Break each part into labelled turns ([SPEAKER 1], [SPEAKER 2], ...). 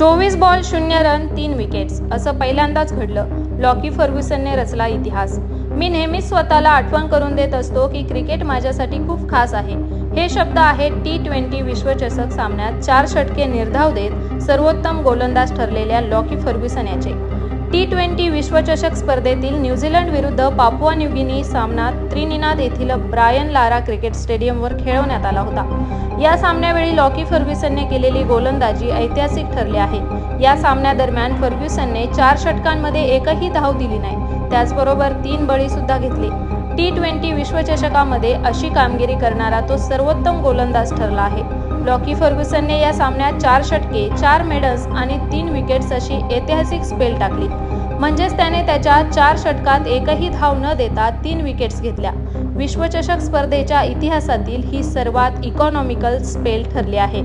[SPEAKER 1] चोवीस बॉल शून्य रन तीन विकेट्स असं पहिल्यांदाच घडलं. लॉकी फर्ग्युसनने रचला इतिहास. मी नेहमीच स्वतःला आठवण करून देत असतो की क्रिकेट माझ्यासाठी खूप खास आहे. हे शब्द आहेत टी ट्वेंटी विश्वचषक सामन्यात चार षटके निर्धाव देत सर्वोत्तम गोलंदाज ठरलेल्या लॉकी फर्ग्युसन याचे. टी ट्वेंटी विश्वचषक स्पर्धेतील न्यूझीलंड विरुद्ध पापुआ न्यूगिनी सामना त्रिनिनाद येथील ब्रायन लारा क्रिकेट स्टेडियमवर खेळवण्यात आला होता. या सामन्यावेळी लॉकी फर्ग्युसनने केलेली गोलंदाजी ऐतिहासिक ठरली आहे. या सामन्यादरम्यान फर्ग्युसनने चार षटकांमध्ये एकही धाव दिली नाही. त्याचबरोबर तीन बळी सुद्धा घेतले. टी ट्वेंटी विश्वचषकामध्ये अशी कामगिरी करणारा तो सर्वोत्तम गोलंदाज ठरला आहे. लॉकी फर्ग्युसनने या सामन्यात चार षटके चार मेडल्स आणि तीन विकेट्स अशी ऐतिहासिक स्पेल टाकली. म्हणजेच त्याने त्याच्या चार षटकात एकही धाव न देता तीन विकेट्स घेतल्या. विश्वचषक स्पर्धेच्या इतिहासातील ही सर्वात इकॉनॉमिकल स्पेल ठरली आहे.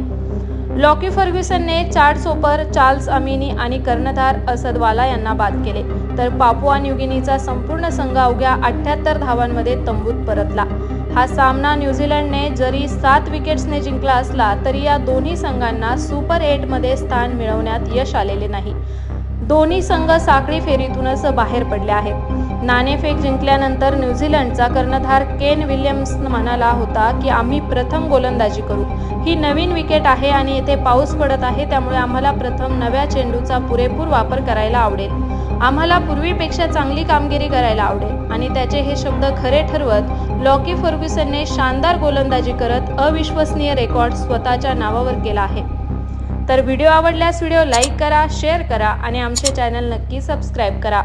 [SPEAKER 1] लॉकी फर्ग्युसनने चार्ट सोपर चार्ल्स अमिनी आणि कर्णधार असदवाला यांना बाद केले. तर पापुआ न्यूगिनीचा संपूर्ण संघ अवघ्या अठ्ठ्याहत्तर धावांमध्ये तंबूत परतला. हा सामना न्यूझीलंडने जरी सात विकेट्सने जिंकला असला तरी या दोन्ही संघांना सुपर एटमध्ये स्थान मिळवण्यात यश आलेले नाही. दोन्ही संघ साखळी फेरीतूनच बाहेर पडले आहेत. नाणेफेक जिंकल्यानंतर न्यूझीलंडचा कर्णधार केन विल्यम्स म्हणाला होता की आम्ही प्रथम गोलंदाजी करू. ही नवीन विकेट आहे आणि येथे पाऊस पडत आहे त्यामुळे आम्हाला प्रथम नव्या चेंडूचा पुरेपूर वापर करायला आवडेल. आम्हाला पूर्वीपेक्षा चांगली कामगिरी करायला आवडेल. आणि त्याचे हे शब्द खरे ठरवत लॉकी फर्ग्युसनने शानदार गोलंदाजी करत अविश्वसनीय रेकॉर्ड स्वतःच्या नावावर केला आहे. तर व्हिडिओ आवडल्यास व्हिडिओ लाईक करा शेअर करा आणि आमचे चॅनल नक्की सबस्क्राईब करा.